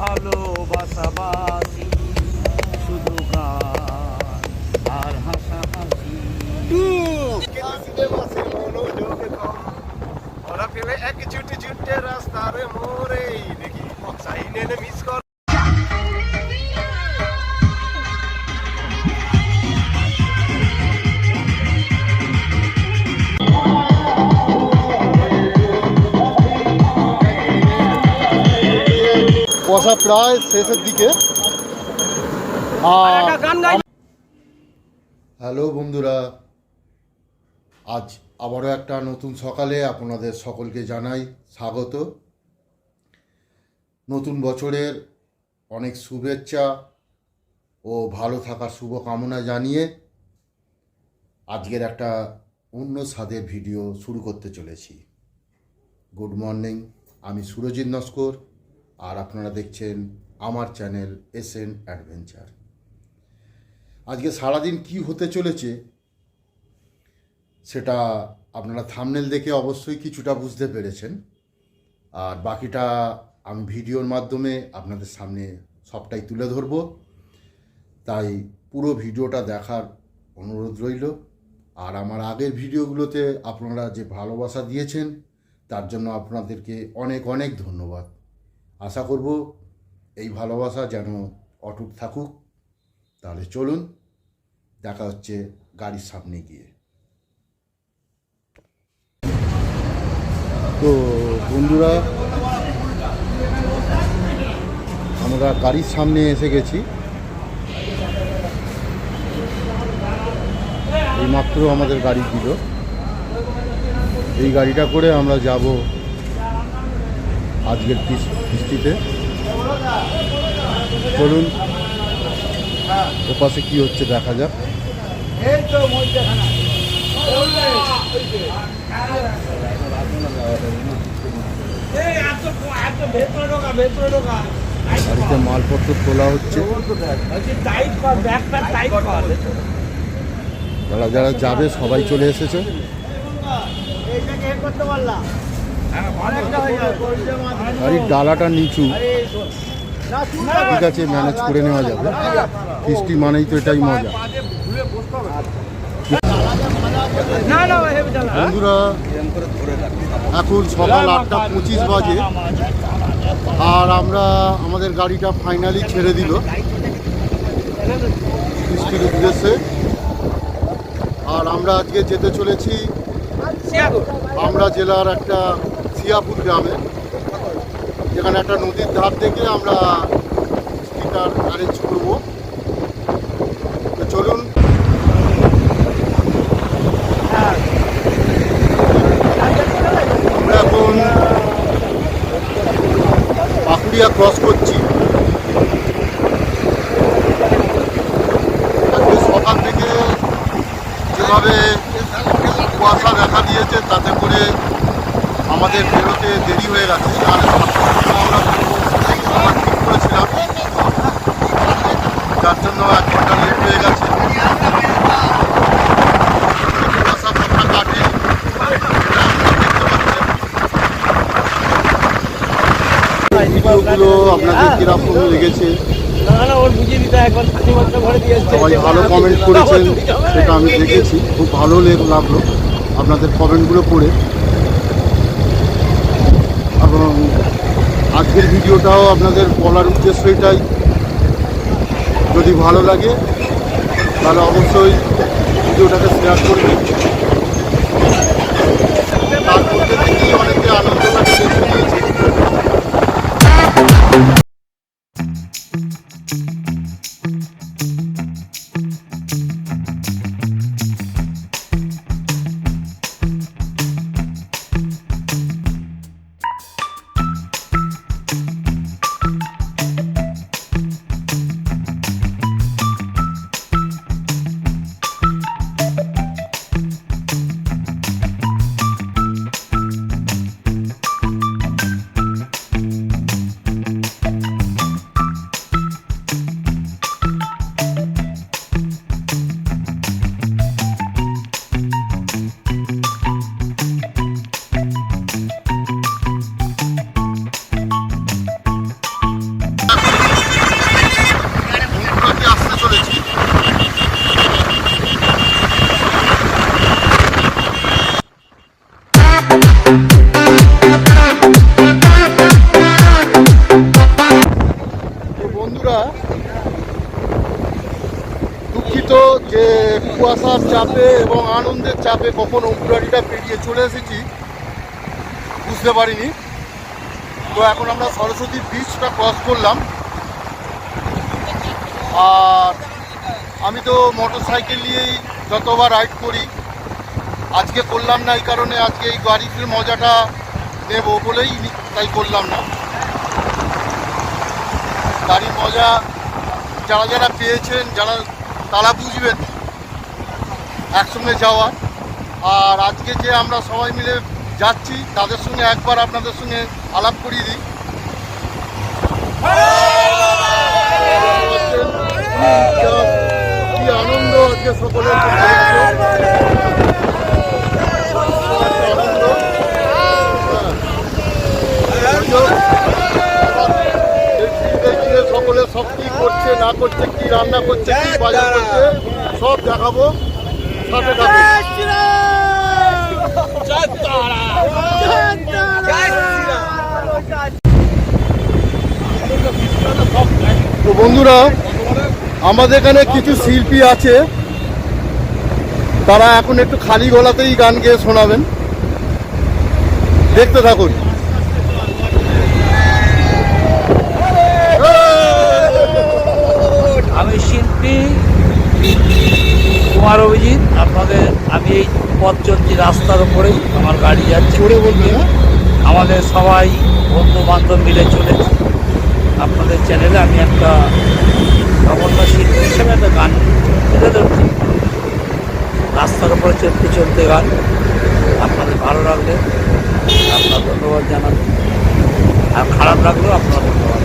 ভালোবাসাবাসি, শুধু গান আর হাসাহাসি। ওরা পেলে এক ছুটে ছুটে রাস্তার মোরে দেখি। সাইনে মিস কর বসা প্রায় শেষের দিকে। হ্যালো বন্ধুরা আজ আবারও একটা নতুন সকালে আপনাদের সকলকে জানাই স্বাগত। নতুন বছরের অনেক শুভেচ্ছা ও ভালো থাকার শুভকামনা জানিয়ে আজকের একটা অন্য স্বাদের ভিডিও শুরু করতে চলেছি। গুড মর্নিং আমি সুরজিৎ নস্কর। আর আপনারা দেখছেন আমার চ্যানেল এস এন অ্যাডভেঞ্চার। আজকে সারাদিন কি হতে চলেছে সেটা আপনারা থামনেল দেখে অবশ্যই কিছুটা বুঝতে পেরেছেন। আর বাকিটা আমি ভিডিওর মাধ্যমে আপনাদের সামনে সবটাই তুলে ধরব। তাই পুরো ভিডিওটা দেখার অনুরোধ রইল। আর আমার আগের ভিডিওগুলোতে আপনারা যে ভালোবাসা দিয়েছেন, তার জন্য আপনাদেরকে অনেক অনেক ধন্যবাদ। আশা করব এই ভালোবাসা যেন অটুট থাকুক। তাহলে চলুন, দেখা হচ্ছে গাড়ির সামনে গিয়ে। তো বন্ধুরা, আমরা গাড়ির সামনে এসে গেছি। এইমাত্র আমাদের গাড়ি দিল। এই গাড়িটা করে আমরা যাব আজকের কিস্তিতে। চলুন, ওপাশে কি হচ্ছে দেখা যাক। গাড়িতে মালপত্র তোলা হচ্ছে। যারা যারা যাবে, সবাই চলে এসেছে। গাড়ির ডালাটা নিচু। ঠিক আছে ম্যানেজ করে নেওয়া যাবে। কিস্তি মানেই তো এটাই মজা। বন্ধুরা, এখন সকাল আটটা পঁচিশ বাজে। আর আমরা আমাদের গাড়িটা ফাইনালি ছেড়ে দিল। কিস্তির উদ্দেশ্যে। আর আমরা আজকে যেতে চলেছি আমরা জেলার একটা সিয়াপুর গ্রামে, যেখানে একটা নদীর ধার থেকে আমরা স্পিকার অ্যারেঞ্জ করব। চলুন। আমরা এখন পাকুড়িয়া ক্রস করছি। সকাল থেকে যেভাবে কুয়াশা দেখা দিয়েছে, তাতে করে আমাদের বেরোতে দেরি হয়ে গেছে, আর আমরা ঠিক করেছিলাম যার জন্য এক ঘণ্টা লেট হয়ে গেছে। ভিডিওগুলো আপনাদের কীরকম লেগেছে? সবাই ভালো কমেন্ট করেছেন, সেটা আমি দেখেছি, খুব ভালো লেগ- লাগল। আপনাদের কমেন্টগুলো পড়ে এবং আজকের ভিডিওটাও আপনাদের বলার উদ্দেশ্য এটাই। যদি ভালো লাগে তাহলে অবশ্যই ভিডিওটাকে শেয়ার করবেন। বুঝতে পারিনি। তো এখন আমরা সরস্বতী বিচটা ক্রস করলাম। আর আমি তো মোটর সাইকেল নিয়েই যতবার রাইড করি, আজকে করলাম না এই কারণে আজকে এই গাড়ির মজাটা নেব বলেই তাই করলাম না। গাড়ির মজা যারা যারা পেয়েছেন, যারা তারা বুঝবেন। একসঙ্গে যাওয়ার আর আজকে যে আমরা সবাই মিলে যাচ্ছি, তাদের সঙ্গে একবার আপনাদের সঙ্গে আলাপ করিয়ে দিই। কি আনন্দ আজকে সকলের সকলে সব কি করছে, না করছে, কি রান্না করছে, কি বাজার করছে, সব দেখাবো। সাথে থাকুন। বন্ধুরা আমাদের এখানে কিছু শিল্পী আছে। তারা এখন একটু খালি গলাতেই গান গেয়ে শোনাবেন। দেখতে থাকুন। আমি শিল্পী কুমার অভিজিৎ। আপনাদের আমি এই পথ চলছি রাস্তার উপরেই আমার গাড়ি যাচ্ছে। হ্যাঁ? আমাদের সবাই বন্ধু বান্ধব মিলে চলেছে। আপনাদের চ্যানেলে আমি একটা শিল্পী হিসেবে একটা গান তুলে ধরছি। রাস্তার উপরে চলতে চলতে গান। আপনাদের ভালো লাগলে আপনার ধন্যবাদ জানান। আর খারাপ লাগলেও আপনার ধন্যবাদ।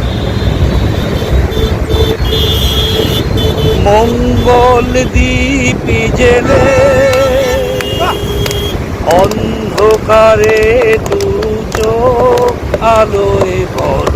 মঙ্গল দ্বীপ জেলে অন্ধকারে দু চোখ আলোয় বড়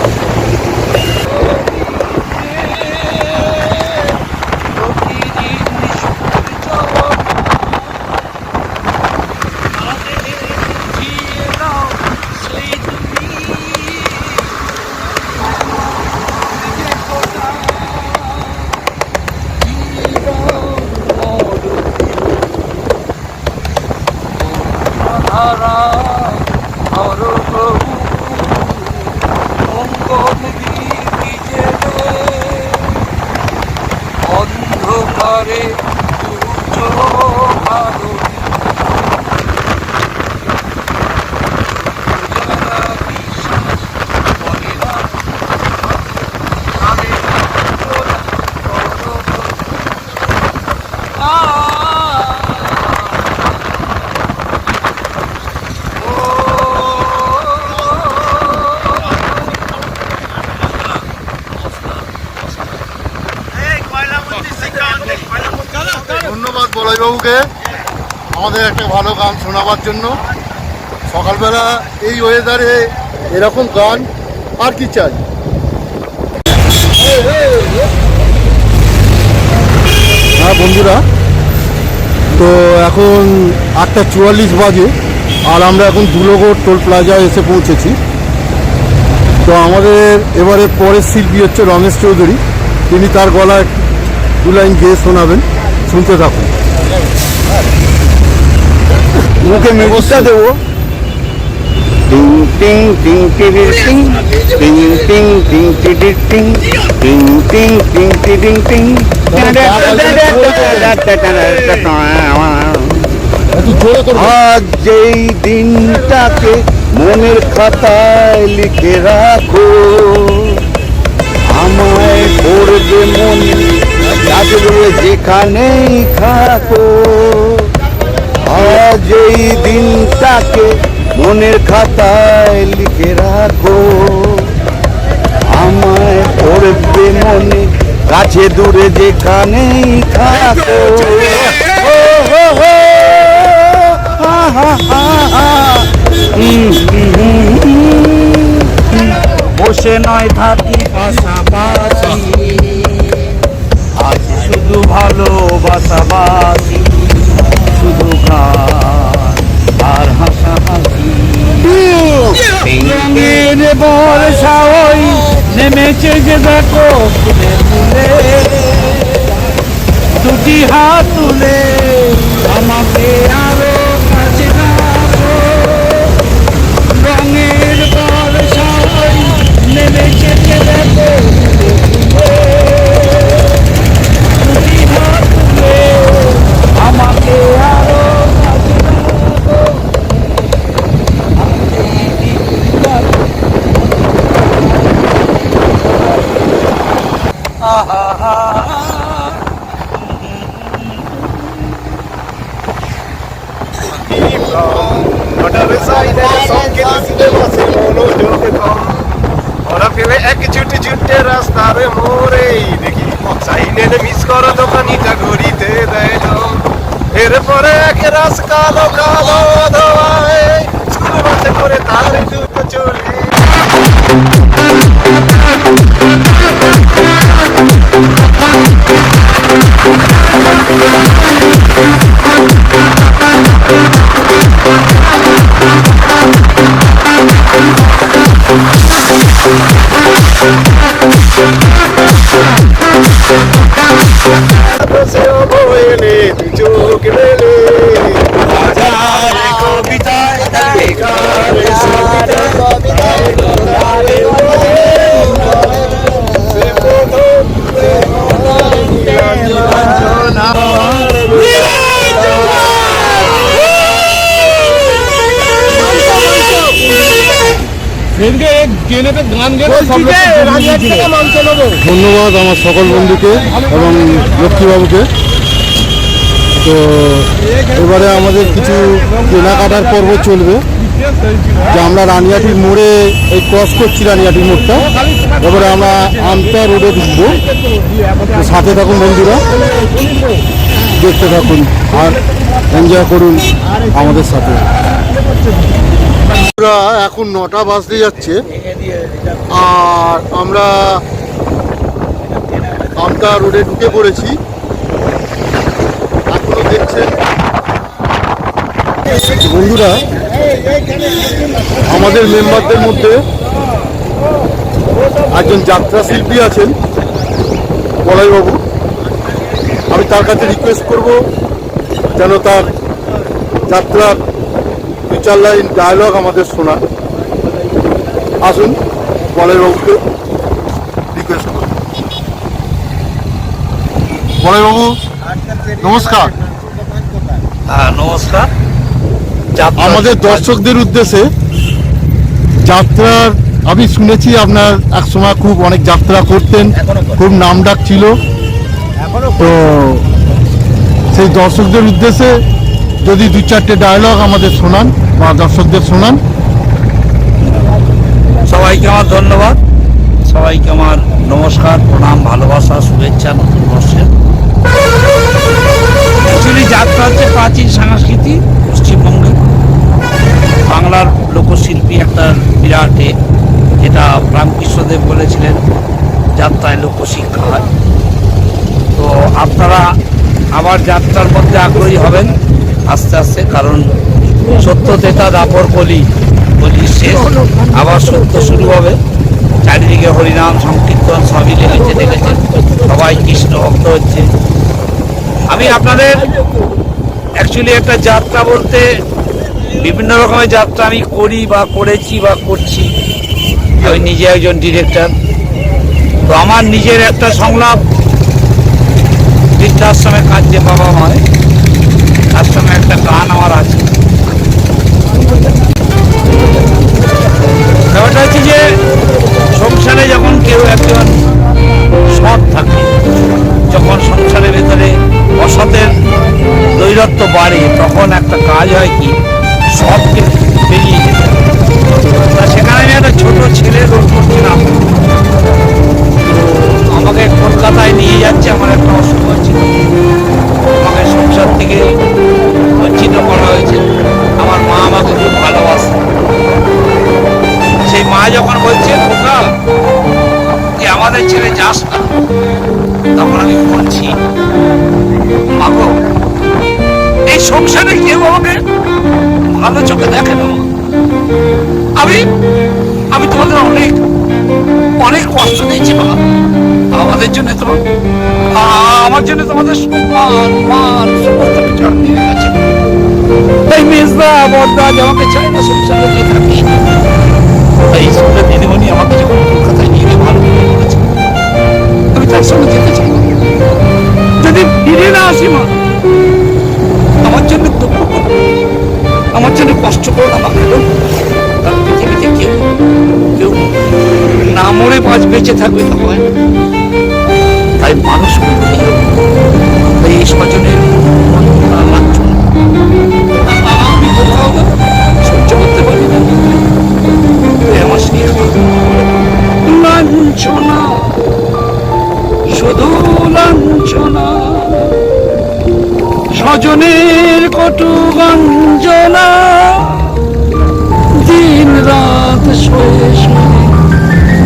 আমাদের একটা ভালো গান শোনাবার জন্য। সকালবেলা এই ওয়েদারে এরকম গান আর কি চাই? হ্যাঁ বন্ধুরা, তো এখন আটটা চুয়াল্লিশ বাজে, আর আমরা এখন দুলগড় টোল প্লাজায় এসে পৌঁছেছি। তো আমাদের এবারে পরের শিল্পী হচ্ছে রমেশ চৌধুরী, তিনি তার গলায় দু লাইন গেয়ে শোনাবেন। শুনতে থাকুন। মুখে মেঘটা দেবো। টিং টিং টিং টিডির টিং। টিং টিং টিং টিডির টিং। টিং টিং টিং টিডিং টিং। আজ যেই দিনটাকে মনের খাতায় লিখে রাখো আমায় করবে মনে লাগবে যেখানেই থাকো। আজ এই দিনটাকে মনের খাতায় লিখে রাখো। আমায় পড়বে মনে, কাছে দূরে যেখানেই থাকো। বসে নয় থাকি পাশাপাশি Jolie. ধন্যবাদ আমার সকল বন্ধুকে এবং লক্ষ্মীবাবুকে। তো এবারে আমাদের কিছু কেনাকাটার পর্ব চলবে। যে আমরা রানিয়াটির মোড়ে এই ক্রস করছি রানিয়াটির মোড়টা। এবারে আমরা আমতা রোডে ঢুকবো। সাথে থাকুন বন্ধুরা। দেখতে থাকুন আর এনজয় করুন আমাদের সাথে। এখন নটা বাজতে যাচ্ছে। আর আমরা আমতা রোডে ঢুকে পড়েছি। এখনও দেখছেন। বন্ধুরা, আমাদের মেম্বারদের মধ্যে একজন যাত্রা শিল্পী আছেন, বলাইবাবু। আমি তার কাছে রিকোয়েস্ট করব যেন তার যাত্রার দু চার লাইন ডায়লগ আমাদের শোনা। আসুন বলাইবাবুকে রিকোয়েস্ট করব বলাইবাবু নমস্কার। হ্যাঁ নমস্কার। আমাদের দর্শকদের উদ্দেশ্যে যাত্রার আমি শুনেছি আপনার এক সময় খুব অনেক যাত্রা করতেন খুব নাম ডাক ছিল তো সেই দর্শকদের উদ্দেশ্যে যদি দু চারটে ডায়লগ আমাদের শোনান, বা দর্শকদের শোনান। সবাইকে আমার ধন্যবাদ। সবাইকে আমার নমস্কার, প্রণাম, ভালোবাসা, শুভেচ্ছা, নতুন বর্ষের। অ্যাকচুয়ালি যাত্রা হচ্ছে প্রাচীন সংস্কৃতি পশ্চিমবঙ্গে। বাংলার লোকশিল্পী একটা বিরাট যেটা রামকৃষ্ণদেব বলেছিলেন, যাত্রায় লোকশিক্ষা হয়। তো আপনারা আবার যাত্রার মধ্যে আগ্রহী হবেন। আস্তে আস্তে, কারণ সত্য তেতা দাপর কলি কলি শেষ। আবার সত্য শুরু হবে। চারিদিকে হরিনাম, সংকীর্তন সবই লেগেছে দেখেছেন। সবাই কৃষ্ণ ভক্ত হচ্ছে। আমি আপনাদের অ্যাকচুয়ালি একটা যাত্রা বলতে বিভিন্ন রকমের যাত্রা আমি করি বা করেছি বা করছি। আমি নিজে একজন ডিরেক্টর তো আমার নিজের একটা সংলাপ, বৃদ্ধাশ্রমে কাজ যে বাবা মায় আশ্রমে একটা গান আমার আছে। ব্যাপারটা হচ্ছে যে, সংসারে যখন কেউ একজন সৎ থাকে, যখন সংসারের ভেতরে অসতের দৈরত্ব বাড়ে, তখন একটা কাজ হয় কি? সৎকে বেরিয়ে যেতে তা সেখানে আমি একটা ছোট ছেলে রোল করছিলাম। আমাকে কলকাতায় নিয়ে যাচ্ছে, আমার একটা অসুখ হচ্ছিল আমাকে থেকে বঞ্চিত করা হয়েছে। আমার মা আমাকে খুব ভালোবাসে। সেই মা যখন বলছে, খোকা আমাদের ছেড়ে যাস না। তখন আমি বলছি, মাগো, এই সংসারে কেউ আমাকে ভালো চোখে দেখে না। আমি আমি তোমাদের অনেক অনেক কষ্ট দিয়েছি বাবা। আমাদের জন্য তো আমার জন্য তোমাদের সম্মান, মান, সমস্ত কিছু দিয়ে গেছে। তাই মেজদা বড়দা যে আমাকে চাই না সংসারে থাকি। স্বজনের কটু গঞ্জনা। দিন রাত শোয়ে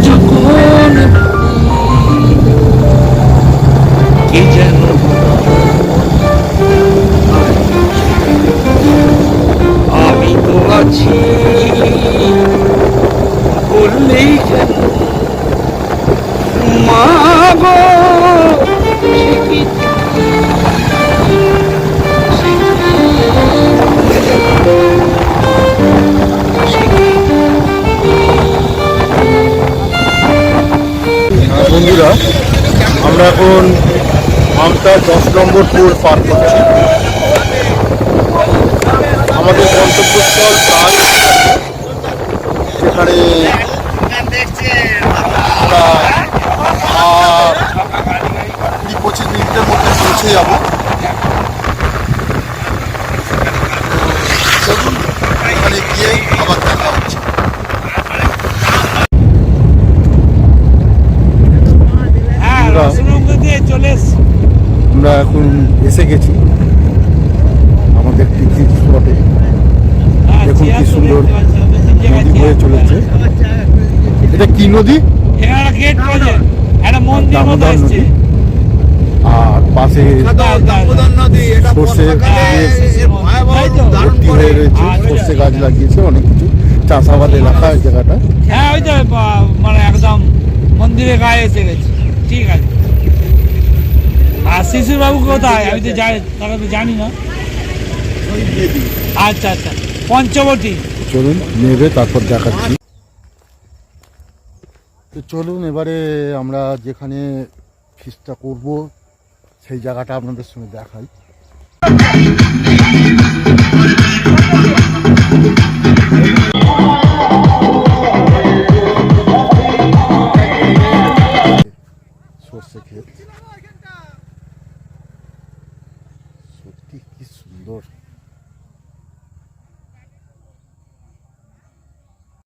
যখন কি যেন আমি তো আছি। বললেই যেন মা গো কি আমতা দশ নম্বর টোর পার করছি আমাদের গন্তব্যস্থল প্রাণ সেখানে কুড়ি পঁচিশ মিনিটের মধ্যে পৌঁছে যাব। এখানে গিয়ে আবার দেখা হচ্ছে হ্যাঁ আমরা- রসুনগর দিয়ে চলে এসছি আমরা এখন এসে গেছি আমাদের পিকনিক স্পটে। দেখুন কি সুন্দর নদী বয়ে চলেছে। এটা কি নদী? দামোদর নদী। আর পাশে সর্ষে ভর্তি হয়ে রয়েছে। সর্ষে গাছ লাগিয়েছে অনেক কিছু। চাষাবাদ এলাকা এই জায়গাটা। হ্যাঁ ওই তো মানে একদম মন্দিরের গায়ে এসে গেছে। ঠিক আছে। আর শিশুর বাবু কোথায়? আমি তো যাই তারা তো জানি না। আচ্ছা আচ্ছা। পঞ্চবটী। চলুন, নেবে, তারপর দেখাচ্ছি। তো চলুন, এবারে আমরা যেখানে ফিসটা করব, সেই জায়গাটা আপনাদের সঙ্গে দেখাই। সর্ষে ক্ষেত।